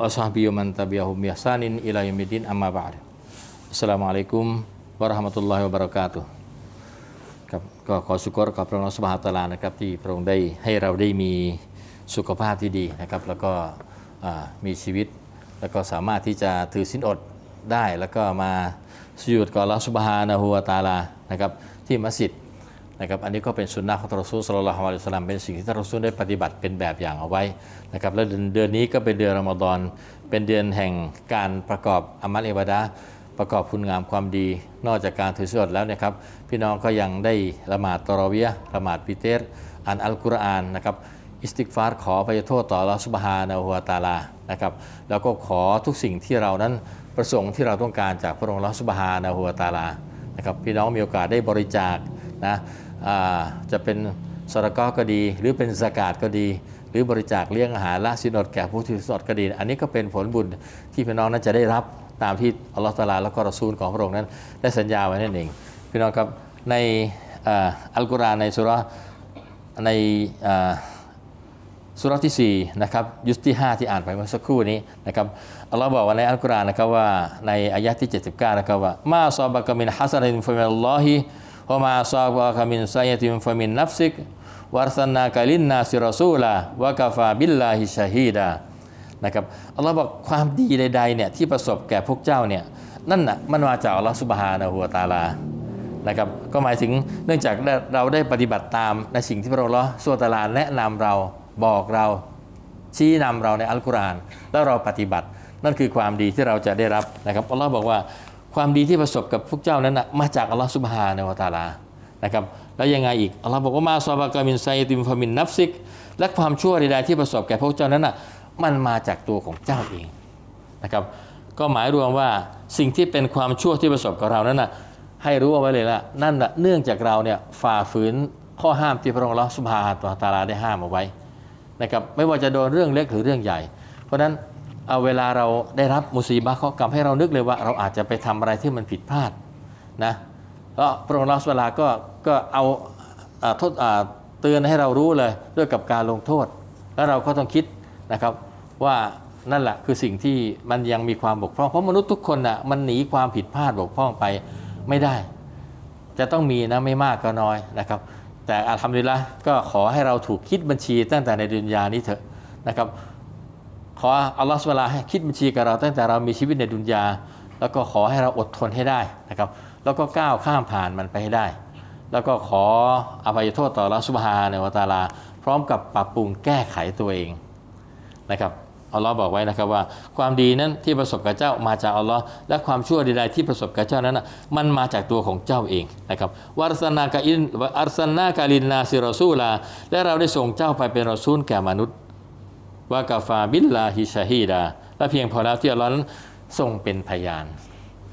wa sahbihi wa man tabi'ahum bi ihsanin ila yaumiddin amma ba'd. Assalamualaikum warahmatullahi wabarakatuh ครับก็ขอสุกรกับพระองค์สุบฮาตะอาลานะครับที่พระองค์ได้ให้เราได้มีสุขภาพที่ดีนะครับแล้วก็มีชีวิต แล้วก็สามารถที่จะถือสินอดได้แล้วก็มาสยุดกับอัลอสุบฮานะฮูวตาลานะครับที่มัสยิด นะครับอันนี้ก็เป็นสุนนะของทรอซูลศ็อลลัลฮุอะลัยฮิวะซัลลัมเป็นสิ่งที่ทรอซูลได้ปฏิบัติเป็นแบบอย่างเอาไว้นะครับและเดือนเดือนนี้ก็เป็นเดือนรอมฎอนเป็นเดือนแห่งการประกอบอามัลอิบาดะห์ประกอบคุณงามความดี นอกจากการถือศีลอดแล้วนะครับ พี่น้องก็ยังได้ละหมาดตรอเวียละหมาดปิเตรอ่านอัลกุรอานนะครับอิสติกฟาร์ขอพระโทษต่อลลอฮฺสุบฮานะฮูวตาลานะครับแล้วก็ขอทุกสิ่งที่เรานั้นประสงค์ที่เราต้องการจากพระองค์ลลอฮฺสุบฮานะฮูวตาลานะครับพี่น้องมีโอกาสได้บริจาคนะ จะเป็นสระกอก็ดี หรือเป็นสกาดก็ดี หรือบริจาคเลี้ยงอาหารละสินอดแก่ผู้ที่ถือสอดก็ดี อันนี้ก็เป็นผลบุญที่พี่น้องนั้นจะได้รับตามที่อัลลอฮฺตาลาแล้วก็รอซูลของพระองค์นั้น ได้สัญญาไว้นั่นเอง พี่น้องครับในอัลกุรอานในสุรในสุรที่4นะครับยุสที่ 5 ที่อ่านไปเมื่อสักครู่นี้นะครับอัลลอฮ์บอกว่าในอัลกุรอานนะครับว่าในอายะที่ 79นะครับว่ามาซอบะกมินฮัสนินฟะมินัลลอฮิ วมาซอบะกะมินไซยตินฟะมินนัฟซิกวารสันนากะลินนาซิรอซูลาวะกะฟาบิลลาฮิชะฮีดานะครับอัลลอฮ์บอกความดีใดๆเนี่ยที่ประสบแก่พวกเจ้าเนี่ยนั่นน่ะมันมาจากอัลลอฮ์สุบฮานะฮูวะตาลานะครับก็หมายถึงเนื่องจากเราได้ปฏิบัติตามในสิ่งที่พระองค์สุบฮานะฮูวะตาลาแนะนำเราบอกเราชี้นำเราในอัลกุรอานแล้วเราปฏิบัติ นั่นคือความดีที่เราจะได้รับนะครับอัลลอฮ์บอกว่า ความดีที่ประสบกับพวกเจ้านั้นนะมาจากอัลลอฮ์สุบฮานะวะตาลานะครับแล้วยังไงอีกอัลลอฮ์บอกว่ามาซอบะกามินไซติมฟามินนัฟซิก และความชั่วใดๆที่ประสบแก่พวกเจ้านั้นน่ะมันมาจากตัวของเจ้าเองนะครับก็หมายรวมว่าสิ่งที่เป็นความชั่วที่ประสบกับเรานั้นน่ะให้รู้เอาไว้เลยละนั่นนะเนื่องจากเราเนี่ยฝ่าฝืนข้อห้ามที่พระองค์ละสุภาตวตาลาได้ห้ามเอาไว้นะครับไม่ว่าจะโดนเรื่องเล็กหรือเรื่องใหญ่ เพราะฉะนั้น เอาเวลาเราได้รับมุสีบะห์เครากรรมให้เรานึกเลยว่า เราอาจจะไปทำอะไรที่มันผิดพลาดนะแล้วพระองค์ละสุภาก็ก็เอาโทษเตือนให้เรารู้เลยด้วยกับการลงโทษ แล้วเราก็ต้องคิดนะครับว่านั่นแหละคือสิ่งที่มันยังมีความบกพร่องเพราะมนุษย์ทุกคนน่ะมันหนีความผิดพลาดบกพร่องไปไม่ได้ จะต้องมีนะไม่มากก็น้อยนะครับ แต่อัลฮัมดุลิลละก็ขอให้เราถูกคิดบัญชีตั้งแต่ในดุนยานี้เถอะนะครับ ขออัลลอฮฺสุบฮานะฮูวลาให้คิดบัญชีกับเราตั้งแต่เรามีชีวิตในดุนยา แล้วก็ขอให้เราอดทนให้ได้นะครับ แล้วก็ก้าวข้ามผ่านมันไปให้ได้ แล้วก็ขออภัยโทษต่ออัลลอฮฺสุบฮานวะตาลา พร้อมกับปรับปรุงแก้ไขตัวเองนะครับอัลลอฮ์บอกไว้นะครับว่าความดีนั้นที่ประสบกับเจ้ามาจากอัลลอฮ์และความชั่วใดๆที่ประสบกับเจ้านั้นนะมันมาจากตัวของเจ้าเองนะครับวารสนากาอินวารสนากาลินนาซิรอซูลา และเราได้ส่งเจ้าไปเป็นรอซูลแก่มนุษย์ ว่ากาฟาบิลลาฮิชาฮีดาและเพียงพอแล้วที่อัลลอฮ์นั้นทรงเป็นพยาน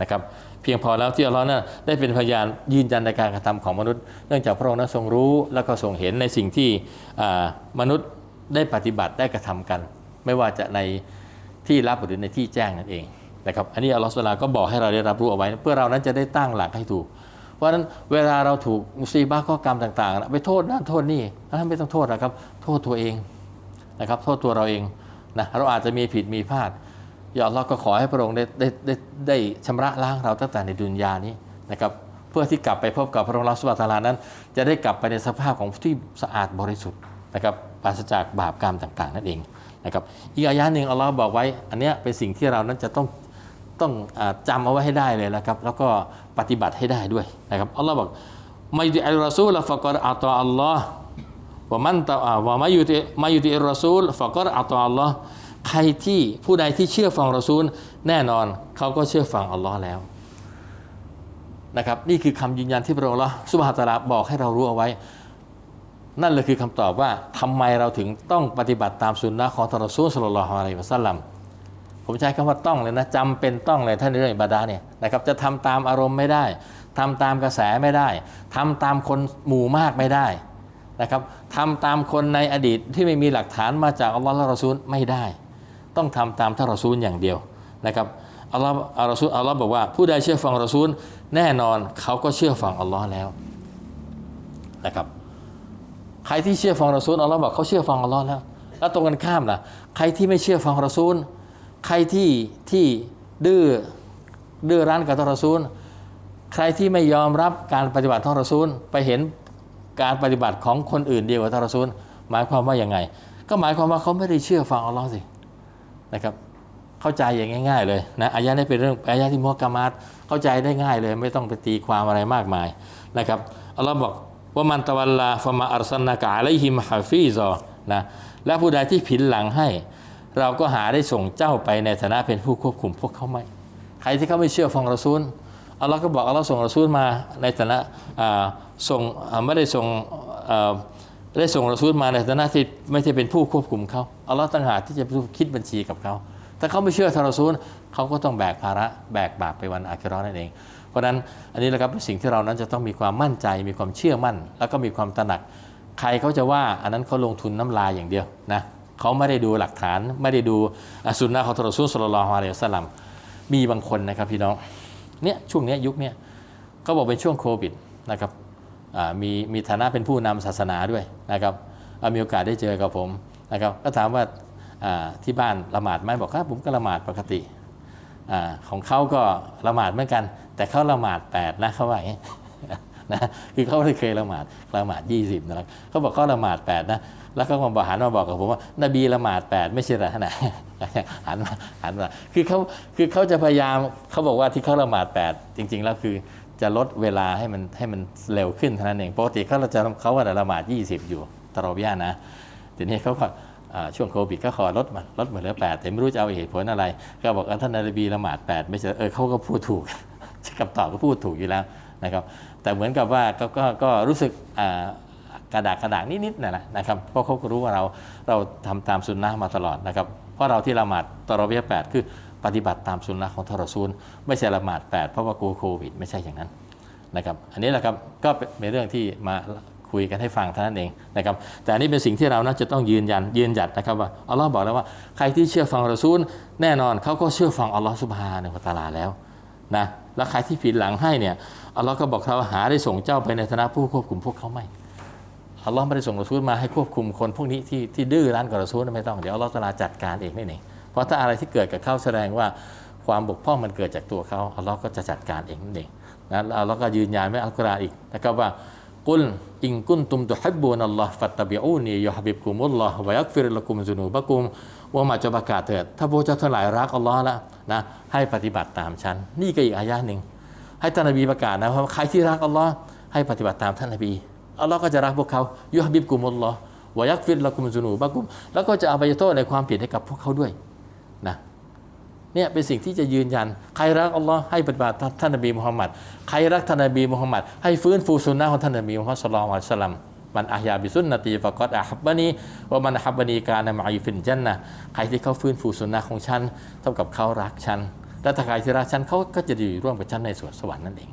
นะครับเพียงพอแล้วที่อัลลอฮ์นั้นได้เป็นพยานยืนยันในการกระทำของมนุษย์ เนื่องจากพระองค์นั้นทรงรู้ แล้วก็ทรงเห็นในสิ่งที่มนุษย์ได้ปฏิบัติได้กระทำกัน ไม่ว่าจะในที่ลับหรือในที่แจ้งนั่นเองนะครับอันนี้อัลลอฮฺสุลาก็บอกให้เราได้รับรู้เอาไว้ เพื่อเรานั้นจะได้ตั้งหลักให้ถูก เพราะฉะนั้นเวลาเราถูกมุซีบะห์ข้อกรรมต่างๆ ไปโทษนั่นโทษนี่นั่นไม่ต้องโทษนะครับ โทษตัวเอง นะครับโทษตัวเราเองนะเราอาจจะมีผิดมีพลาดอย่าอัลลอฮ์ก็ขอให้พระองค์ได้ได้ได้ได้ชำระล้างเราตั้งแต่ในดุนยานี้นะครับเพื่อที่กลับไปพบกับพระองค์ลอสุบตาลานั้น จะได้กลับไปในสภาพของที่สะอาดบริสุทธิ์นะครับปราศจากบาปกรรมต่าง ๆ นั่นเองนะครับอีกอายะหนึ่งอัลลอฮ์บอกไว้ อันเนี้ยเป็นสิ่งที่เรานั้นจะต้องต้องอจำเอาไว้ให้ได้เลยนะครับ แล้วก็ปฏิบัติให้ได้ด้วยนะครับอัลลอฮ์บอกไมายุติอัลรอซูละฟะกอรอัตออัลลอฮ์ ว่ามันตะว่ามายุติมายุติอัลรอซูลฟะกอรอัตอัลลอฮ์ใครที่ผู้ใดที่เชื่อฟังรอซูล แน่นอนเขาก็เชื่อฟังอัลลอฮ์แล้วนะครับนี่คือคำยืนยันที่พระองค์ละสุบฮาตาลาบอกให้เรารู้เอาไว้ นั่นเลยคือคำตอบว่าทำไมเราถึงต้องปฏิบัติตามสุนนะของทารอซูลสลลัลลอฮุอะลัยฮิวะสัลลัมผมใช้คำว่าต้องเลยนะจำเป็นต้องเลยท่านเรื่องอิบาดาเนี่ยนะครับจะทำตามอารมณ์ไม่ได้ทำตามกระแสไม่ได้ทำตามคนหมู่มากไม่ได้ นะครับทำตามคนในอดีตที่ไม่มีหลักฐานมาจากอัลลอฮ์และรอซูลไม่ได้ ต้องทำตามท่านรอซูลอย่างเดียวนะครับอัลลอฮ์อัลรอซูลอัลลอฮ์บอกว่าผู้ใดเชื่อฟังรอซูลแน่นอนเขาก็เชื่อฟังอัลลอฮ์แล้วนะครับใครที่เชื่อฟังรอซูลอัลลอฮ์บอกเขาเชื่อฟังอัลลอฮ์แล้วแล้วตรงกันข้ามล่ะใครที่ไม่เชื่อฟังรอซูล ใครที่ที่ดื้อดื้อรั้นกับท่านรอซูล ใครที่ไม่ยอมรับการปฏิบัติท่านรอซูลไปเห็น การปฏิบัติของคนอื่นเดียวกับทารซูลหมายความว่าอย่างไง ก็หมายความว่าเขาไม่ได้เชื่อฟังอัลลอฮ์สินะครับ เข้าใจอย่างง่าย ๆ เลยนะอายะนี้เป็นเรื่องอายะที่มุฮักกะมัดเข้าใจได้ง่ายเลย ไม่ต้องไปตีความอะไรมากมายนะครับอัลลอฮ์บอกว่ามันตะวันลาฟะมาอัลซันนากะอะลัยฮิมฮาฟิซอนะและผู้ใดที่ผินหลังให้ เราก็หาได้ส่งเจ้าไปในฐานะเป็นผู้ควบคุมพวกเขาไหมใครที่เขาไม่เชื่อฟังรอซูล อัลลอฮ์ก็บอกอัลลอฮ์ส่งรอซูลมาในฐานะส่งไม่ได้ส่งได้ส่งรอซูลมาในฐานะที่ไม่ใช่เป็นผู้ควบคุมเขาอัลลอฮ์ต่างหากที่จะผู้คิดบัญชีกับเขาถ้าเขาไม่เชื่อทารซูลเขาก็ต้องแบกภาระแบกบาปไปวันอาคิราะห์นั่นเอง เพราะนั้นอันนี้แหละครับเป็นสิ่งที่เรานั้นจะต้องมีความมั่นใจมีความเชื่อมั่น แล้วก็มีความตระหนัก ใครเขาจะว่าอันนั้นเขาลงทุนน้ำลายอย่างเดียวนะเขาไม่ได้ดูหลักฐานไม่ได้ดูอสุนนะของทารซูลสุลลัลฮุอะลัยฮิวะสัลลัมมีบางคนนะครับพี่น้อง เนี่ยช่วงเนี้ยยุคเนี้ยเขาบอกเป็นช่วงโควิดนะครับมีมีฐานะเป็นผู้นำศาสนาด้วยนะครับมีโอกาสได้เจอกับผมนะครับก็ถามว่าที่บ้านละหมาดไหมบอกครับผมก็ละหมาดปกติอของเขาก็ละหมาดเหมือนกัน แต่เขาละหมาด8นะเขาว่าอย่างนี้นะคือเขาไม่เคยละหมาดละหมาด 20นะครับเขาบอกเขาละหมาด8นะแล้วเขาบอกหันมาบอกกับผมว่านบีละหมาด8ไม่ใช่หรอนะ หันมาหันมาคือเขาคือเขาจะพยายามเขาบอกว่าที่เขาละหมาด8จริง ๆ แล้วคือจะลดเวลาให้มันให้มันเร็วขึ้นเท่านั้นเองปกติเขาจะเขาว่าละหมาด 20 อยู่ตรอบิยานะทีนี้เขาก็ช่วงโควิดก็ขอลดมาลดมาเหลือแปดแต่ไม่รู้จะเอาเหตุผลอะไร ก็บอกว่าท่านนบีละหมาดแปดไม่ใช่เออเขาก็พูดถูกคำตอบก็พูดถูกอยู่แล้วนะครับ แต่เหมือนกับว่าก็ก็ก็รู้สึกกระดากกระดากนิดๆนั่นแหละนะครับเพราะเขาก็รู้ว่าเราเราทำตามสุนนะมาตลอดนะครับ เพราะเราที่ละหมาดตรอเบียแปดคือปฏิบัติตามสุนนะของทรอซูล ไม่ใช่ละหมาดแปดเพราะว่ากลัวโควิด ไม่ใช่อย่างนั้นนะครับอันนี้แหละครับก็เป็นเรื่องที่มาคุยกันให้ฟังเท่านั้นเองนะครับแต่อันนี้เป็นสิ่งที่เราน่าจะต้องยืนยันยืนหยัดนะครับว่าอัลลอฮ์บอกแล้วว่าใครที่เชื่อฟังรอซูล แน่นอนเขาก็เชื่อฟังอัลลอฮ์สุบฮานะฮุวะตาลาแล้วนะแล้วใครที่ผิดหลังให้เนี่ยอัลลอฮ์ก็บอกเราหาได้ส่งเจ้าไปในฐานะผู้ควบคุมพวกเขาไหม อัลลอฮ์ไม่ได้ส่งรอซูลมาให้ควบคุมคนพวกนี้ที่ที่ดื้อรั้นกับรอซูลไม่ต้องเดี๋ยวอัลลอฮ์ตะอาลาจัดการเองนี่เองเพราะถ้าอะไรที่เกิดกับเขาแสดงว่าความบกพร่องมันเกิดจากตัวเขาอัลลอฮ์ก็จะจัดการเองนั่นเองนะแล้วก็ยืนยันไว้อัลกุรอานอีกนะครับว่ากุลอิงกุนตุมตุฮิบบูนัลลอฮ์ฟัตตบิอูนียฮับบิบกุมุลลอฮ์วะยักฟิรละกุมซุนูบะกุมว่ามาจะประกาศเถิดถ้าพวกเจ้าทั้งหลายรักอัลลอฮ์ล้วนะให้ปฏิบัติตามฉันนี่ก็อีกอายะหนึ่งให้ท่านนบีประกาศนะว่าใครที่รักอัลลอฮ์ให้ปฏิบัติตามท่านนบี อัลลอฮ์ก็จะรักพวกเขายุฮับบิบกุมุลลอฮ์วะยักฟิรละกุมซุนูบะกุม แล้วก็จะอภัยโทษในความผิดให้กับพวกเขาด้วยนะเนี่ยเป็นสิ่งที่จะยืนยัน ใครรักอัลลอฮ์ให้ปฏิบัติท่านนบีมุฮัมมัดใครรักท่านนบีมุฮัมมัดให้ฟื้นฟูสุนนะของท่านนบีมุฮัมมัดสุลลัลลอฮุสลัมมันอาฮยาบิสุนนตีฟะกอดอาฮับบานีว่ามันอาฮับบานีการนมาอีฟินจันนะใครที่เขาฟื้นฟูสุนนะของฉันเท่ากับเขารักฉันและถ้าใครที่รักฉันเขาก็จะอยู่ร่วมกับฉันในสวนสวรรค์นั่นเอง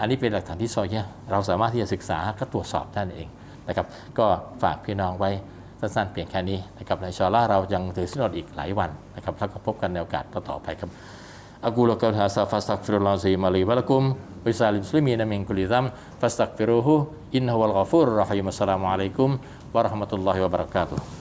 อันนี้เป็นหลักฐานที่ซอยเนี่ยเราสามารถที่จะศึกษาก็ตรวจสอบได้เองนะครับ ก็ฝากพี่น้องไว้สั้นๆเพียงแค่นี้นะครับในชอล่าเรายังถือสินอดอีกหลายวันนะครับแล้วก็พบกันในโอกาสต่อไปครับอักูลกัลฮาซาฟัสตักฟิรุลลอซีมาลีวะลักุมวิซาลิมสลิมีนามิงกุลิซัมฟัสตักฟิรุฮูอินฮุวัลกอฟูรรอฮิมัสสลามุอะลัยกุมวะราะห์มะตุลลอฮิวะบะเราะกาตุฮ์